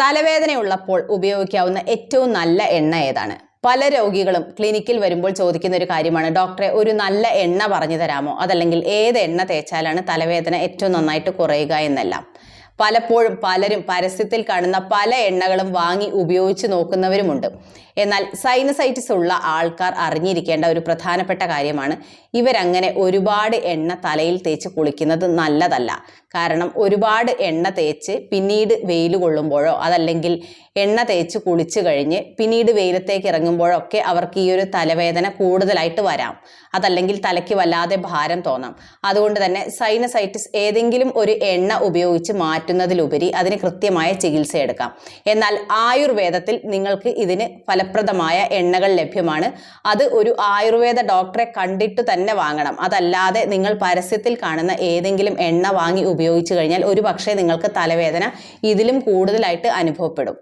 തലവേദനയുള്ളപ്പോൾ ഉപയോഗിക്കാവുന്ന ഏറ്റവും നല്ല എണ്ണ ഏതാണ്? പല രോഗികളും ക്ലിനിക്കിൽ വരുമ്പോൾ ചോദിക്കുന്ന ഒരു കാര്യമാണ് ഡോക്ടറെ ഒരു നല്ല എണ്ണ പറഞ്ഞു തരാമോ? അതല്ലെങ്കിൽ ഏത് എണ്ണ തേച്ചാലാണ് തലവേദന ഏറ്റവും നന്നായിട്ട് കുറയുക എന്നെല്ലാം. പലപ്പോഴും പലരും പരസ്യത്തിൽ കാണുന്ന പല എണ്ണകളും വാങ്ങി ഉപയോഗിച്ച് നോക്കുന്നവരുമുണ്ട്. എന്നാൽ സൈനസൈറ്റിസ് ഉള്ള ആൾക്കാർ അറിഞ്ഞിരിക്കേണ്ട ഒരു പ്രധാനപ്പെട്ട കാര്യമാണ് ഇവരങ്ങനെ ഒരുപാട് എണ്ണ തലയിൽ തേച്ച് കുളിക്കുന്നത് നല്ലതല്ല. കാരണം ഒരുപാട് എണ്ണ തേച്ച് പിന്നീട് വെയിൽ കൊള്ളുമ്പോഴോ അതല്ലെങ്കിൽ എണ്ണ തേച്ച് കുളിച്ചു കഴിഞ്ഞ് പിന്നീട് വെയിലത്തേക്ക് ഇറങ്ങുമ്പോഴോ ഒക്കെ അവർക്ക് ഈ ഒരു തലവേദന കൂടുതലായിട്ട് വരാം. അതല്ലെങ്കിൽ തലയ്ക്ക് വല്ലാതെ ഭാരം തോന്നാം. അതുകൊണ്ട് തന്നെ സൈനസൈറ്റിസ് ഏതെങ്കിലും ഒരു എണ്ണ ഉപയോഗിച്ച് മാറ്റുന്നതിലുപരി അതിന് കൃത്യമായ ചികിത്സ എടുക്കാം. എന്നാൽ ആയുർവേദത്തിൽ നിങ്ങൾക്ക് ഇതിന് ഫലപ്രദമായ എണ്ണകൾ ലഭ്യമാണ്. അത് ഒരു ആയുർവേദ ഡോക്ടറെ കണ്ടിട്ട് തന്നെ വാങ്ങണം. അതല്ലാതെ നിങ്ങൾ പരസ്യത്തിൽ കാണുന്ന ഏതെങ്കിലും എണ്ണ വാങ്ങി ഉപയോഗിച്ചു കഴിഞ്ഞാൽ ഒരു നിങ്ങൾക്ക് തലവേദന ഇതിലും കൂടുതലായിട്ട് അനുഭവപ്പെടും.